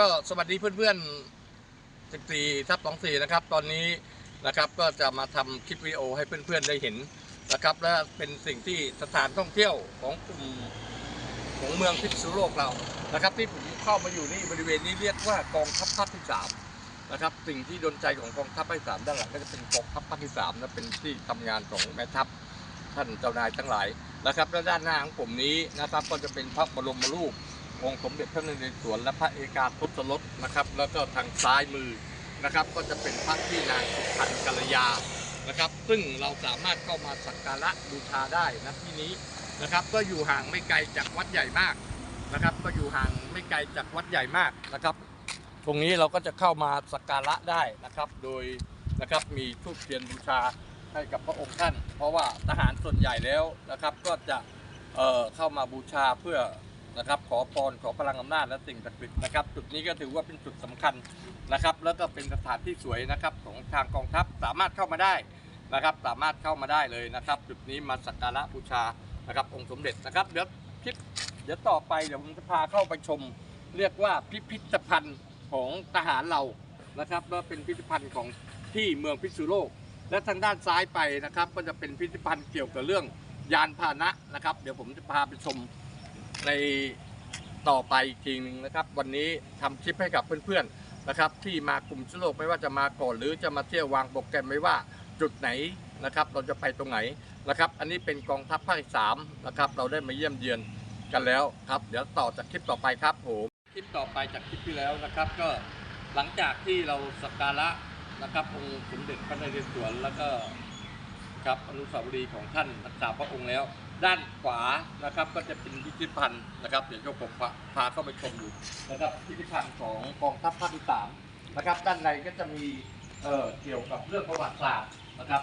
ก็สวัสดีเพื่อนๆ 14ทับ24 นะครับ ตอนนี้นะครับก็จะมาทำคลิปวิดีโอให้เพื่อนๆได้เห็นนะครับ และเป็นสิ่งที่สถานท่องเที่ยวของกลุ่มของเมืองพิษณุโลกเรานะครับ ที่ผมเข้ามาอยู่นี่บริเวณนี้เรียกว่ากองทัพภาคที่สามนะครับสิ่งที่ดนใจของกองทัพภาคที่สามด้านหลังก็จะเป็นกองทัพภาคที่สามนะเป็นที่ทำงานของแม่ทัพท่านเจ้านายทั้งหลายนะครับและด้านหน้าของผมนี้นะครับก็จะเป็นพระบรมรูป องค์สมเด็จพระนเรศวรและพระเอกาทศรสนะครับ แล้วก็ทางซ้ายมือนะครับ ก็จะเป็นพระที่นางสุพรรณกัลยานะครับ ซึ่งเราสามารถเข้ามาสักการะบูชาได้นะที่นี้นะครับ ก็อยู่ห่างไม่ไกลจากวัดใหญ่มากนะครับ ก็อยู่ห่างไม่ไกลจากวัดใหญ่มากนะครับ ตรงนี้เราก็จะเข้ามาสักการะได้นะครับ โดยนะครับมีทูบเทียนบูชาให้กับพระองค์ท่าน เพราะว่าทหารส่วนใหญ่แล้วนะครับ ก็จะเเข้ามาบูชาเพื่อ นะครับ ขอพรขอพลังอำนาจและสิ่งศักดิ์สิทธิ์นะครับ จุดนี้ก็ถือว่าเป็นจุดสำคัญนะครับ แล้วก็เป็นสถานที่สวยนะครับของทางกองทัพสามารถเข้ามาได้นะครับ สามารถเข้ามาได้เลยนะครับ จุดนี้มาสักการะบูชานะครับองค์สมเด็จนะครับเดี๋ยวคลิปเดี๋ยวต่อไปเดี๋ยวผมจะพาเข้าไปชม เรียกว่าพิพิธภัณฑ์ของทหารเรานะครับแล้วเป็นพิพิธภัณฑ์ของที่เมืองพิษณุโลก และทางด้านซ้ายไปนะครับ ก็จะเป็นพิพิธภัณฑ์เกี่ยวกับเรื่องยานพาหนะนะครับ เดี๋ยวผมจะพาไปชม ในต่อไปอีกทีหนึ่งนะครับ วันนี้ทำคลิปให้กับเพื่อนๆนะครับ ที่มากลุ่มชโลกไม่ว่าจะมาก่อนหรือจะมาเที่ยววางโปรแกรมไว้ว่าจุดไหนนะครับเราจะไปตรงไหนนะครับ อันนี้เป็นกองทัพภาคสามนะครับ เราได้มาเยี่ยมเยือนกันแล้วครับ เดี๋ยวต่อจากคลิปต่อไปครับผมคลิปต่อไปจากคลิปที่แล้วนะครับ ก็หลังจากที่เราสักการะนะครับองค์สมเด็จพระนเรศวรแล้วก็ครับอนุสาวรีย์ของท่านรักษาพระองค์แล้ว ด้านขวานะครับก็จะเป็นพิพิธภัณฑ์นะครับเดี๋ยวโยกผมพาเข้าไปชมดูนะครับพิพิธภัณฑ์ของกองทัพภาคที่สามนะครับ ด้านในก็จะมีเอ่อเกี่ยวกับเรื่องประวัติศาสตร์นะครับ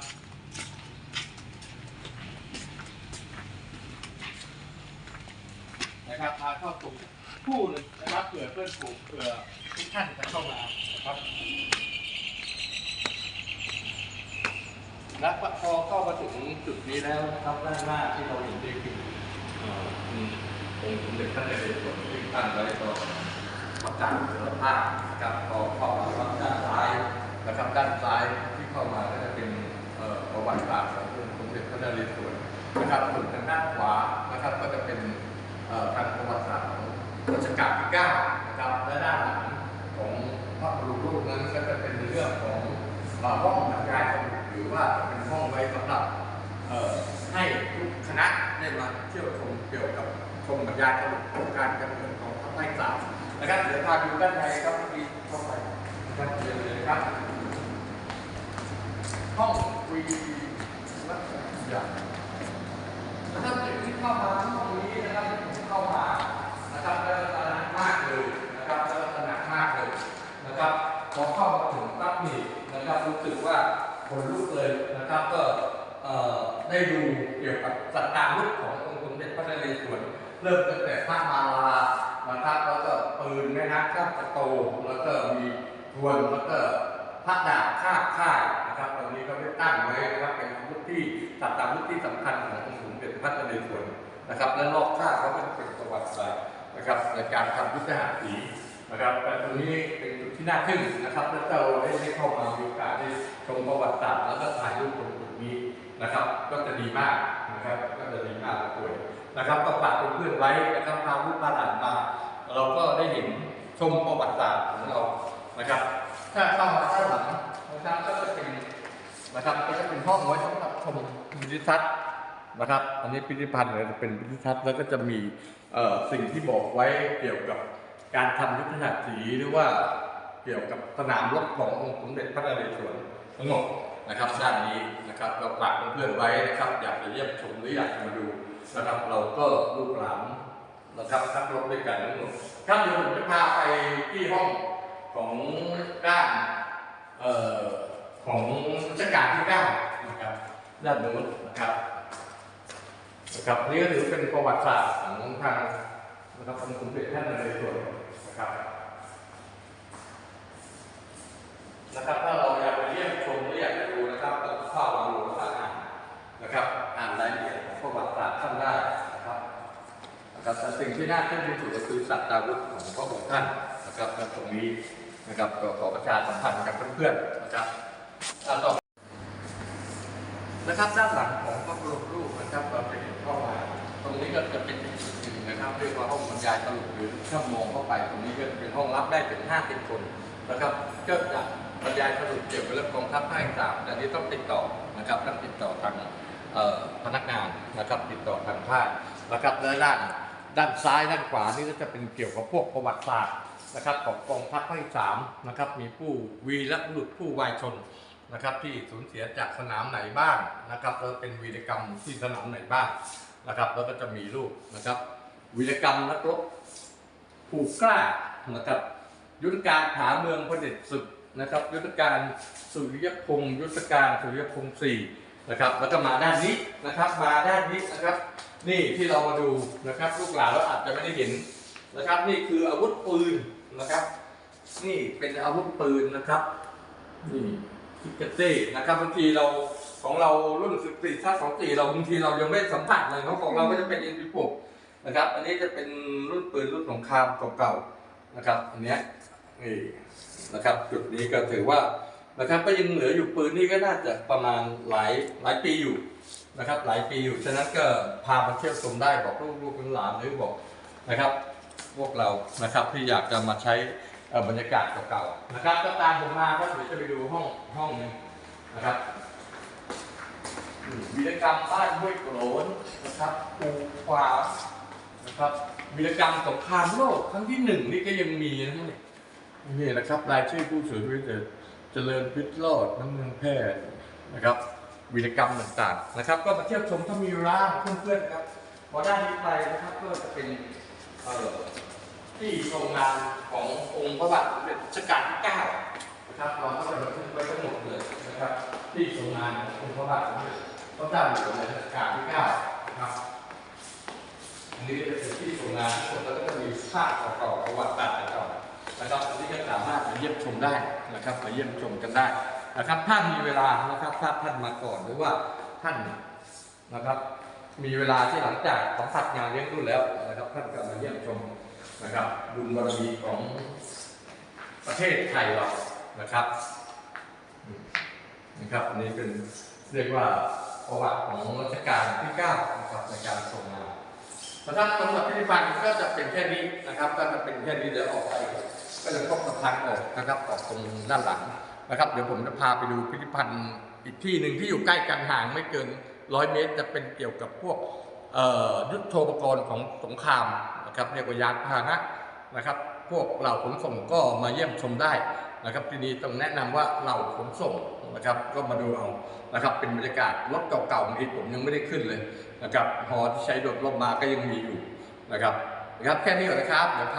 นะครับพาเข้าสู่คู่หนึ่งนะครับเผื่อเพื่อนฝูงเผื่อทุกท่านจะเข้ามานะครับ และพอเข้ามาถึงจุดนี้แล้วนะครับด้านหน้าที่เราเห็นนี่คือเอ่อมีองค์สมเด็จพระนเรศวรที่ตั้งไว้ต่อพระจันทร์สือผ้านะครับพอเข้ามาด้านซ้ายนะครับด้านซ้ายที่เข้ามาก็จะเป็นอ่อประวัติศาสตร์ขององค์สมเด็จพระนเรศวรนะครับส่วนทางด้านขวานะครับก็จะเป็นทางประวัติศาสตร์ของรัชกาลที่เก้านะครับและด้านหลังของพระบรมรูปนั้นก็จะเป็นเรื่องของเอ่อห้องบรรยา รือว่าจะเป็นห้องไว้สำหรับเออให้ทุกคณะได้มาเที่ยวชมเกี่ยวกับชมบรรยายสมุดของการดำเนินของพระไตรสามนะครับเดี๋ยวพาดูด้านในครับที่เข้าไปนะครับเดียวเลยครับ ห้องวีวัดยานะครับเด็กที่เข้ามาห้องนี้นะครับที่เข้ามานะครับแล้วก็ตระหนักมากเลยนะครับแล้วก็ตระหนักมากเลยนะครับพอเข้ามาถึงปั๊บนี่นะครับรู้สึกว่า คนลุกเลยนะครับก็ได้ดูเกี่ยวกับสัตตารุษขององค์สมเด็จพระนเรศวรเริ่มตั้งแต่พระมาลานะครับแล้วก็ปืนแม่นักข้ามตะโตแล้วก็มีทวนแล้วก็พระดาบคาค่ายนะครับตอนนี้ก็ได้ตั้งไว้นะครับเป็นอาวุธที่สัตว์อาวุธที่สำคัญขององค์สมเด็จพระนเรศวรนะครับและรอบข้าเขาเป็นเป็นประวัติศาสตร์นะครับในการทำยุทธหัตถี นะครับแต่ตรงนี้เป็นจุดที่น่าทึ่งนะครับ และเราได้ได้เข้ามามีโอกาสได้ชมประวัติศาสตร์แล้วก็ถ่ายรูปตรงจุดนี้นะครับ ก็จะดีมากนะครับ ก็จะดีมากเลยนะครับก็ฝากเพื่อนๆไว้นะครับพาลูกพาหลานมา เราก็ได้เห็นชมประวัติศาสตร์ของเรานะครับ ถ้าเข้ามาด้านหลังนะครับก็จะเป็นนะครับก็จะเป็นห้องไว้สำหรับชมวิดิทัศน์นะครับ อันนี้พิพิธภัณฑ์เนี่ยจะเป็นพิพิธทัศน์แล้วก็จะมีสิ่งที่บอกไว้เกี่ยวกับ การทำยุทธหัตถีหรือว่าเกี่ยวกับสนามรบขององค์สมเด็จพระนเรศวรทั้งหมดนะครับด้านนี้นะครับเราฝากเพื่อนๆไว้นะครับ อยากจะเยี่ยมชมหรืออยากจะมาดูนะครับเราก็ลูกหลานนะครับทักรบด้วยกันทั้งหมดครับเดี๋ยวผมจะพาไปที่ห้องของด้านเอ่อของรัชกาลที่เก้านะครับด้านโน้นนะครับนะครับนี่ก็ถือเป็นประวัติศาสตร์ของทางนะครับองค์สมเด็จท่านนเรศวร นะครับนะครับ ถ้าเราอยากไปเยี่ยมชมหรืออยากจะดูนะครับเราเข้ามาดูแล้วก็อ่านนะครับ อ่านรายละเอียดของประวัติศาสตร์ท่านได้นะครับนะครับแต่สิ่งที่น่าทึ่งที่สุดก็คือสัตว์อาวุธของพระองค์ท่านนะครับตรงนี้นะครับก็ขอประชาสัมพันธ์กับเพื่อนๆนะครับอ่าต่อนะครับด้านหลังของพระบรมรูปนะครับเราจะเห็นเข้ามาตรงนี้ก็จะเป็น เรียกว่าห้องบรรยายตลกหรือถ้ามองเข้าไปตรงนี้ก็จะเป็นห้องรับได้ถึง50คนนะครับก็จะบรรยายสรุปเกี่ยวกับเรื่องกองทัพภาคสามแต่นี้ต้องติดต่อนะครับต้องติดต่อทางพนักงานนะครับติดต่อทางภาคนะครับและด้านด้านซ้ายด้านขวานี่ก็จะเป็นเกี่ยวกับพวกประวัติศาสตร์นะครับของกองทัพภาคสามนะครับมีผู้วีรบุรุษผู้วายชนนะครับที่สูญเสียจากสนามไหนบ้างนะครับแล้วเป็นวีรกรรมที่สนามไหนบ้างนะครับแล้วก็จะมีรูปนะครับ วีรกรรมนักรบผู้กล้านะครับ ยุทธการหาเมืองพระเด็จศึกนะครับ ยุทธการสุริยพงศ์ยุทธการสุริยพงศ์สี่นะครับแล้วก็มาด้านนี้นะครับ มาด้านนี้นะครับ นี่ที่เรามาดูนะครับลูกหลานเราอาจจะไม่ได้เห็นนะครับ นี่คืออาวุธปืนนะครับ นี่เป็นอาวุธปืนนะครับนี่คิกเต้นะครับบางทีเราของเรารุ่นสิบสี่ทัสองสี่เราบางทีเรายังไม่สัมผัสเลยเนาของเราก็จะเป็นเอ็นพีก นะครับ อันนี้จะเป็นรุ่นปืนรุ่นสงครามเก่าๆนะครับ อันเนี้ยนี่นะครับ จุดนี้ก็ถือว่านะครับก็ยังเหลืออยู่ปืนนี่ก็น่าจะประมาณหลายหลายปีอยู่นะครับ หลายปีอยู่ฉะนั้นก็พามาเที่ยวชมได้บอกลูกๆหลานหรือบอกนะครับ พวกเรานะครับที่อยากจะมาใช้อ่อบรรยากาศเก่าๆนะครับ ก็ตามผมมาก็เดี๋ยวจะไปดูห้องห้องนึงนะครับวีรกรรมบ้านห้วยโกรนนะครับปูควา ครับวีรกรรมสงครามโลกครั้งที่หนึ่งนี่ก็ยังมีนะเนี่ยนี่นะครับรายชื่อผู้เสียชีวิตเจริญพิษรอดน้ำเมืองแพร่นะครับวีรกรรมต่างๆนะครับ ก็มาเที่ยวชมถ้ามีเวลาเพื่อนๆนะครับพอด้านนี้ไปนะครับก็จะเป็นที่โรงงานขององค์พระบาทสมเด็จรัชกาลที่เก้านะครับเราก็จะบันทึกไว้ทั้งหมดเลยนะครับ ที่โรงงานขององค์พระบาทสมเด็จพระเจ้าอยู่หัวรัชกาลที่เก้านะครับ อันนี้จะเป็นที่โรงงานทั้งหมดแล้วก็จะมีภาพเก่าๆประวัติศาสตร์เก่าๆนะครับอันนี้ก็สามารถมาเยี่ยมชมได้นะครับมาเยี่ยมชมกันได้นะครับ ถ้ามีเวลานะครับถ้าท่านมาก่อนหรือว่าท่านนะครับ มีเวลาที่หลังจากสัมผัสงานเลี้ยงรุ่นแล้วนะครับ ท่านก็มาเยี่ยมชมนะครับ บุญบารมีของประเทศไทยเรานะครับนะครับอันนี้เป็นเรียกว่าประวัติของรัชกาลที่9นะครับในการทรงงาน นะครับสำหรับพิพิธภัณฑ์ก็จะเป็นแค่นี้นะครับ ก็จะเป็นแค่นี้เดี๋ยวออกไปก็จะพบสะพางออกนะครับออกตรงด้านหลังนะครับ เดี๋ยวผมจะพาไปดูพิพิธภัณฑ์อีกที่หนึ่งที่อยู่ใกล้กันห่างไม่เกินร้อยเมตร จะเป็นเกี่ยวกับพวกยุทโธปกรณ์ของสงครามนะครับเรียกว่ายานพาหนะ นะครับ พวกเหล่าขนส่งก็มาเยี่ยมชมได้นะครับ ทีนี้ต้องแนะนำว่าเหล่าขนส่งนะครับ ก็มาดูเอานะครับ เป็นบรรยากาศรถเก่าๆบางทีผมยังไม่ได้ขึ้นเลยนะครับหอที่ใช้โดดร่มมาก็ยังมีอยู่นะครับนะครับ แค่นี้ก่อนนะครับเดี๋ยว